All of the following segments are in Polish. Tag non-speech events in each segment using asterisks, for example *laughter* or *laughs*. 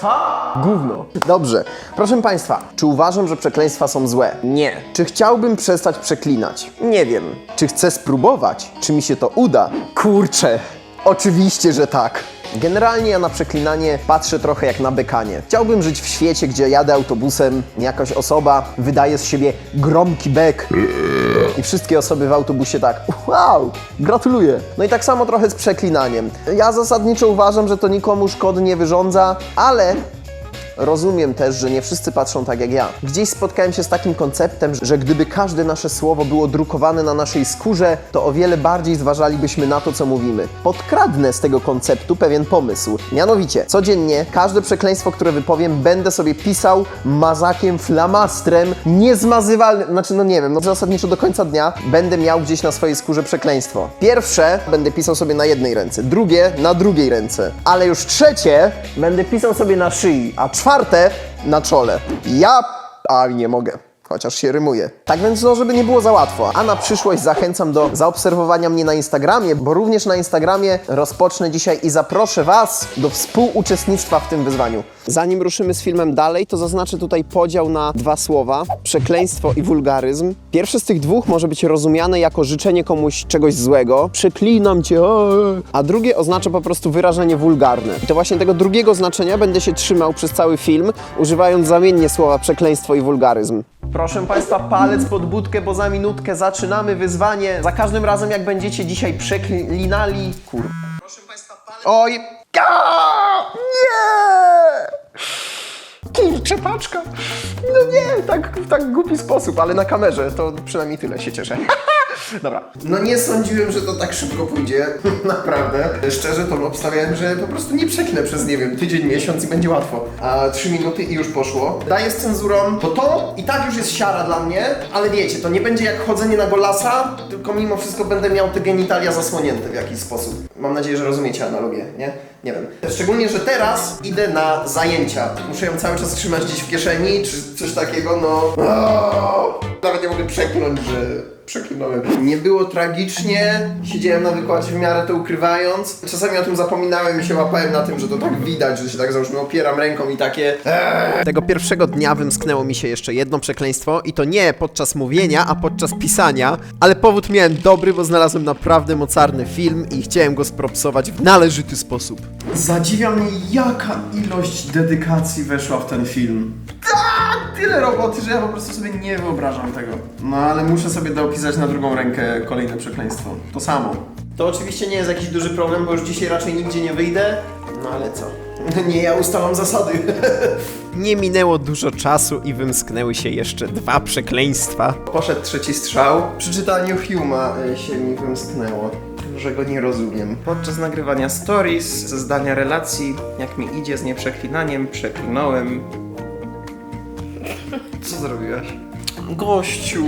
Co? Gówno. Dobrze. Proszę Państwa, czy uważam, że przekleństwa są złe? Nie. Czy chciałbym przestać przeklinać? Nie wiem. Czy chcę spróbować? Czy mi się to uda? Kurczę. Oczywiście, że tak. Generalnie ja na przeklinanie patrzę trochę jak na bekanie. Chciałbym żyć w świecie, gdzie jadę autobusem, jakaś osoba wydaje z siebie gromki bek i wszystkie osoby w autobusie tak wow, gratuluję. No i tak samo trochę z przeklinaniem. Ja zasadniczo uważam, że to nikomu szkody nie wyrządza, ale Rozumiem też, że nie wszyscy patrzą tak jak ja. Gdzieś spotkałem się z takim konceptem, że gdyby każde nasze słowo było drukowane na naszej skórze, to o wiele bardziej zważalibyśmy na to, co mówimy. Podkradnę z tego konceptu pewien pomysł. Mianowicie, codziennie każde przekleństwo, które wypowiem, będę sobie pisał mazakiem, flamastrem, niezmazywalnym, znaczy no nie wiem, no zasadniczo do końca dnia będę miał gdzieś na swojej skórze przekleństwo. Pierwsze będę pisał sobie na jednej ręce, drugie na drugiej ręce, ale już trzecie będę pisał sobie na szyi, a czwarte na czole. Ja... A, nie mogę. Chociaż się rymuje. Tak więc, no, żeby nie było za łatwo. A na przyszłość zachęcam do zaobserwowania mnie na Instagramie, bo również na Instagramie rozpocznę dzisiaj i zaproszę Was do współuczestnictwa w tym wyzwaniu. Zanim ruszymy z filmem dalej, to zaznaczę tutaj podział na dwa słowa: przekleństwo i wulgaryzm. Pierwsze z tych dwóch może być rozumiane jako życzenie komuś czegoś złego, przeklinam cię, a drugie oznacza po prostu wyrażenie wulgarne. I to właśnie tego drugiego znaczenia będę się trzymał przez cały film, używając zamiennie słowa przekleństwo i wulgaryzm. Proszę Państwa, palec pod budkę, bo za minutkę zaczynamy wyzwanie. Za każdym razem, jak będziecie dzisiaj przeklinali... Kur... Proszę Państwa, palec... Oj! Nie! Kurczę, paczka! No nie, tak w tak głupi sposób, ale na kamerze to przynajmniej tyle się cieszę. *laughs* Dobra. No nie sądziłem, że to tak szybko pójdzie. *laughs* Naprawdę. Szczerze to obstawiałem, że po prostu nie przeknę przez, nie wiem, tydzień, miesiąc i będzie łatwo. A trzy minuty i już poszło. Daję z cenzurą, to to i tak już jest siara dla mnie, ale wiecie, to nie będzie jak chodzenie na golasa, tylko mimo wszystko będę miał te genitalia zasłonięte w jakiś sposób. Mam nadzieję, że rozumiecie analogię, nie? Nie wiem. Szczególnie, że teraz idę na zajęcia. Muszę ją cały czas trzymać gdzieś w kieszeni, czy coś takiego, no... Aaaa! Nawet nie mogę przekląć, że przeklinałem. Nie było tragicznie, siedziałem na wykładzie w miarę to ukrywając. Czasami o tym zapominałem i się łapałem na tym, że to tak widać, że się tak załóżmy opieram ręką i takie... Tego pierwszego dnia wymsknęło mi się jeszcze jedno przekleństwo i to nie podczas mówienia, a podczas pisania, ale powód miałem dobry, bo znalazłem naprawdę mocarny film i chciałem go spropsować w należyty sposób. Zadziwia mnie, jaka ilość dedykacji weszła w ten film. Tak, tyle roboty, że ja po prostu sobie nie wyobrażam tego. No ale muszę sobie dopisać na drugą rękę kolejne przekleństwo. To samo. To oczywiście nie jest jakiś duży problem, bo już dzisiaj raczej nigdzie nie wyjdę, no ale co? *laughs* Nie, ja ustalam zasady. *laughs* Nie minęło dużo czasu i wymsknęły się jeszcze dwa przekleństwa. Poszedł trzeci strzał. Przy czytaniu Huma y, się mi wymsknęło, że go nie rozumiem. Podczas nagrywania stories, ze zdania relacji, jak mi idzie z nieprzeklinaniem, przeklinałem. Co zrobiłaś? Gościu!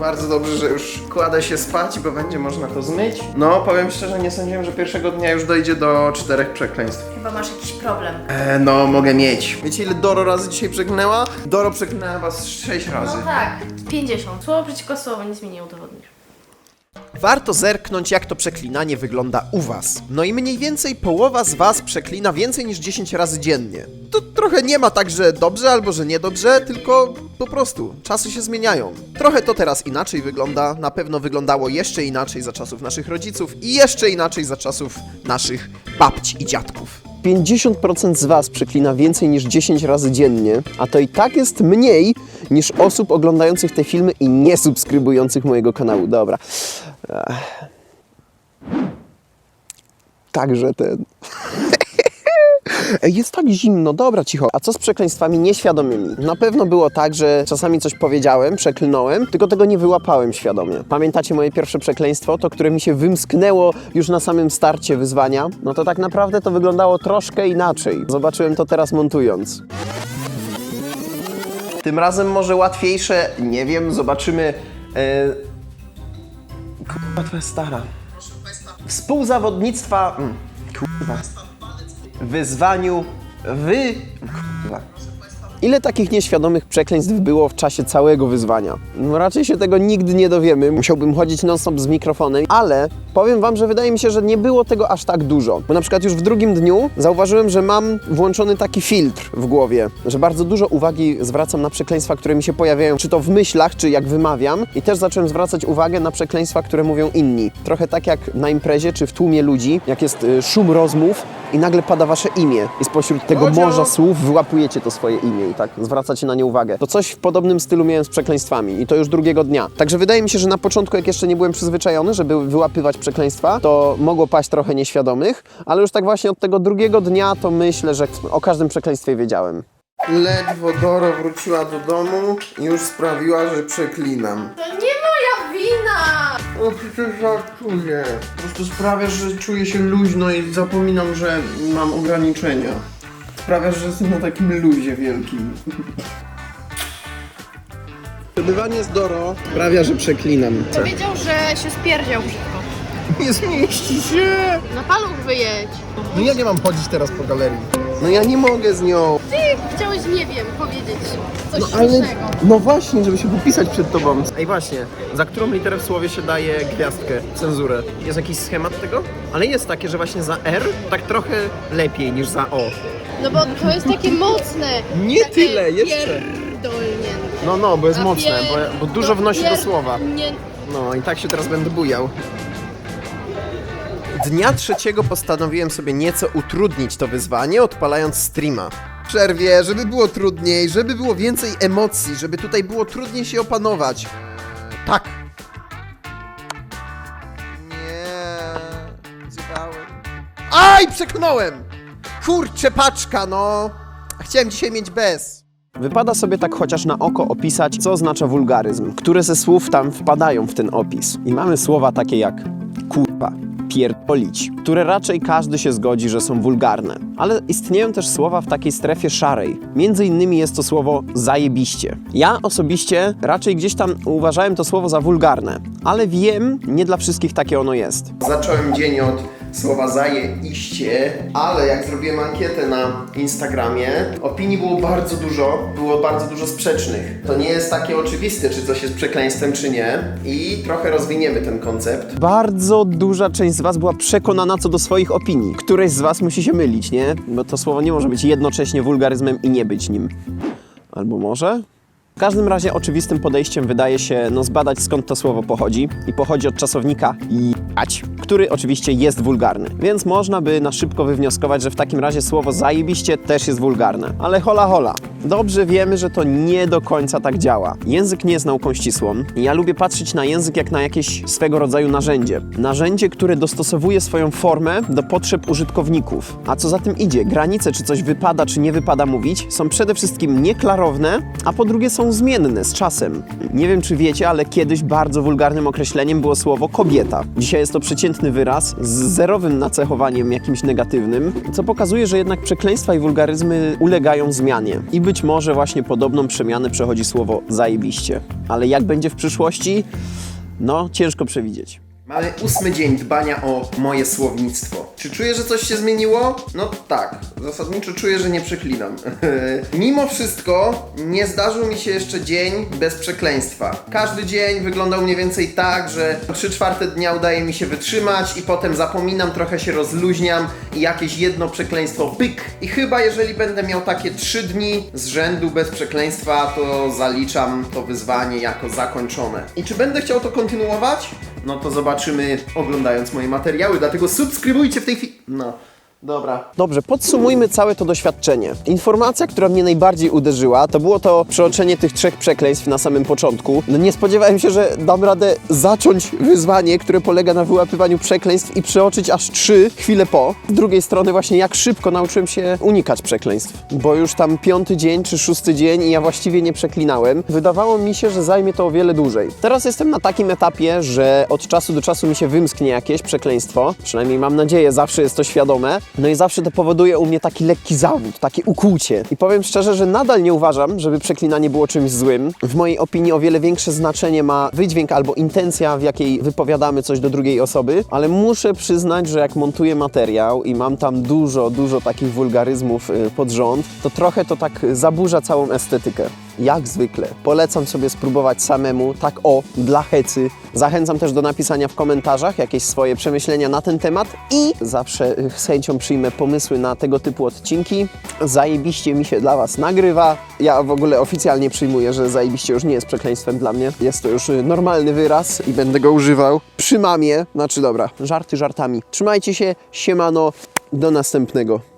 Bardzo dobrze, że już kładę się spać, bo będzie można to zmyć. No, powiem szczerze, nie sądziłem, że pierwszego dnia już dojdzie do czterech przekleństw. Chyba masz jakiś problem. E, no, mogę mieć. Wiecie, ile Doro razy dzisiaj przeklnęła? Doro przeklnęła was sześć razy. No tak, 50. Słowo przeciwko słowu, nic mi nie udowodnisz. Warto zerknąć, jak to przeklinanie wygląda u Was. No i mniej więcej połowa z Was przeklina więcej niż 10 razy dziennie. To trochę nie ma tak, że dobrze albo że niedobrze, tylko po prostu czasy się zmieniają. Trochę to teraz inaczej wygląda, na pewno wyglądało jeszcze inaczej za czasów naszych rodziców i jeszcze inaczej za czasów naszych babci i dziadków. 50% z Was przeklina więcej niż 10 razy dziennie, a to i tak jest mniej niż osób oglądających te filmy i nie subskrybujących mojego kanału. Dobra. Także ten. *laughs* Jest tak zimno, dobra, cicho. A co z przekleństwami nieświadomymi? Na pewno było tak, że czasami coś powiedziałem, przeklnąłem, tylko tego nie wyłapałem świadomie. Pamiętacie moje pierwsze przekleństwo, to które mi się wymsknęło już na samym starcie wyzwania? No to tak naprawdę to wyglądało troszkę inaczej. Zobaczyłem to teraz montując. Tym razem może łatwiejsze, nie wiem, zobaczymy. E... Twoja stara. Współzawodnictwa. Mm, kurwa. Wyzwaniu. Wy. Ile takich nieświadomych przekleństw było w czasie całego wyzwania? No raczej się tego nigdy nie dowiemy. Musiałbym chodzić non-stop z mikrofonem, ale powiem wam, że wydaje mi się, że nie było tego aż tak dużo. Bo na przykład już w drugim dniu zauważyłem, że mam włączony taki filtr w głowie, że bardzo dużo uwagi zwracam na przekleństwa, które mi się pojawiają, czy to w myślach, czy jak wymawiam. I też zacząłem zwracać uwagę na przekleństwa, które mówią inni. Trochę tak jak na imprezie, czy w tłumie ludzi, jak jest y, szum rozmów i nagle pada wasze imię. I spośród tego morza słów wyłapujecie to swoje imię i tak zwracacie na nie uwagę. To coś w podobnym stylu miałem z przekleństwami i to już drugiego dnia. Także wydaje mi się, że na początku, jak jeszcze nie byłem przyzwyczajony, żeby wyłapywać przekleństwa, to mogło paść trochę nieświadomych, ale już tak właśnie od tego drugiego dnia to myślę, że o każdym przekleństwie wiedziałem. Ledwo Doro wróciła do domu i już sprawiła, że przeklinam. To nie! No przecież żartuję. Po prostu sprawia, że czuję się luźno i zapominam, że mam ograniczenia. Sprawia, że jestem na takim luzie wielkim. Przebywanie z Doro sprawia, że przeklinam. Powiedział, że się spierdział brzydko. Nie zmieści się! Na paluch wyjedź. No ja nie mam chodzić teraz po galerii. No ja nie mogę z nią. Chciałeś, nie wiem, powiedzieć coś No ale, śmiesznego. no właśnie, żeby się popisać przed tobą. Ej właśnie, za którą literę w słowie się daje gwiazdkę, cenzurę? Jest jakiś schemat tego? Ale jest takie, że właśnie za R tak trochę lepiej niż za O. No bo to jest takie mocne. Nie takie tyle, jeszcze. pierdolnięte. No, no, bo jest A mocne, pier- bo, bo dużo no wnosi do pier- słowa. Nie, No i tak się teraz będę bujał. Dnia trzeciego postanowiłem sobie nieco utrudnić to wyzwanie, odpalając streama. W przerwie, żeby było trudniej, żeby było więcej emocji, żeby tutaj było trudniej się opanować. Tak. Nie. Zjebałem. Aj, przeklnąłem! Kurczę, paczka, no! Chciałem dzisiaj mieć bez. Wypada sobie tak chociaż na oko opisać, co oznacza wulgaryzm, które ze słów tam wpadają w ten opis. I mamy słowa takie jak kurwa, pierdolić, które raczej każdy się zgodzi, że są wulgarne. Ale istnieją też słowa w takiej strefie szarej. Między innymi jest to słowo zajebiście. Ja osobiście raczej gdzieś tam uważałem to słowo za wulgarne, ale wiem, nie dla wszystkich takie ono jest. Zacząłem dzień od słowa zajebiście, ale jak zrobiłem ankietę na Instagramie, opinii było bardzo dużo, było bardzo dużo sprzecznych. To nie jest takie oczywiste, czy coś jest przekleństwem, czy nie. I trochę rozwiniemy ten koncept. Bardzo duża część z Was była przekonana co do swoich opinii. Któreś z Was musi się mylić, nie? Bo to słowo nie może być jednocześnie wulgaryzmem i nie być nim. Albo może? W każdym razie oczywistym podejściem wydaje się no, zbadać skąd to słowo pochodzi i pochodzi od czasownika jać, który oczywiście jest wulgarny. Więc można by na szybko wywnioskować, że w takim razie słowo zajebiście też jest wulgarne. Ale hola hola. Dobrze wiemy, że to nie do końca tak działa. Język nie jest nauką ścisłą ja lubię patrzeć na język jak na jakieś swego rodzaju narzędzie. Narzędzie, które dostosowuje swoją formę do potrzeb użytkowników. A co za tym idzie, granice, czy coś wypada, czy nie wypada mówić, są przede wszystkim nieklarowne, a po drugie są zmienne z czasem. Nie wiem, czy wiecie, ale kiedyś bardzo wulgarnym określeniem było słowo kobieta. Dzisiaj jest to przeciętny wyraz z zerowym nacechowaniem jakimś negatywnym, co pokazuje, że jednak przekleństwa i wulgaryzmy ulegają zmianie. I być może właśnie podobną przemianę przechodzi słowo zajebiście. Ale jak będzie w przyszłości? No, ciężko przewidzieć. Mamy ósmy dzień dbania o moje słownictwo. Czy czuję, że coś się zmieniło? No tak. Zasadniczo czuję, że nie przeklinam. *laughs* Mimo wszystko nie zdarzył mi się jeszcze dzień bez przekleństwa. Każdy dzień wyglądał mniej więcej tak, że 3 czwarte dnia udaje mi się wytrzymać i potem zapominam, trochę się rozluźniam i jakieś jedno przekleństwo pyk. I chyba jeżeli będę miał takie 3 dni z rzędu bez przekleństwa, to zaliczam to wyzwanie jako zakończone. I czy będę chciał to kontynuować? No to zobaczymy oglądając moje materiały, dlatego subskrybujcie w tej chwili. No, dobra. Dobrze, podsumujmy całe to doświadczenie. Informacja, która mnie najbardziej uderzyła, to było to przeoczenie tych trzech przekleństw na samym początku. No nie spodziewałem się, że dam radę zacząć wyzwanie, które polega na wyłapywaniu przekleństw i przeoczyć aż trzy chwile po. Z drugiej strony właśnie jak szybko nauczyłem się unikać przekleństw, bo już tam piąty dzień czy szósty dzień i ja właściwie nie przeklinałem. Wydawało mi się, że zajmie to o wiele dłużej. Teraz jestem na takim etapie, że od czasu do czasu mi się wymsknie jakieś przekleństwo, przynajmniej mam nadzieję, zawsze jest to świadome, No i zawsze to powoduje u mnie taki lekki zawód, takie ukłucie. I powiem szczerze, że nadal nie uważam, żeby przeklinanie było czymś złym. W mojej opinii o wiele większe znaczenie ma wydźwięk albo intencja, w jakiej wypowiadamy coś do drugiej osoby, ale muszę przyznać, że jak montuję materiał i mam tam dużo, dużo takich wulgaryzmów y, pod rząd, to trochę to tak zaburza całą estetykę. Jak zwykle. Polecam sobie spróbować samemu, tak o, dla hecy. Zachęcam też do napisania w komentarzach jakieś swoje przemyślenia na ten temat i zawsze y, z chęcią przyjmę pomysły na tego typu odcinki. Zajebiście mi się dla Was nagrywa. Ja w ogóle oficjalnie przyjmuję, że zajebiście już nie jest przekleństwem dla mnie. Jest to już y, normalny wyraz i będę go używał przy mamie. Znaczy dobra, żarty żartami. Trzymajcie się, siemano, do następnego.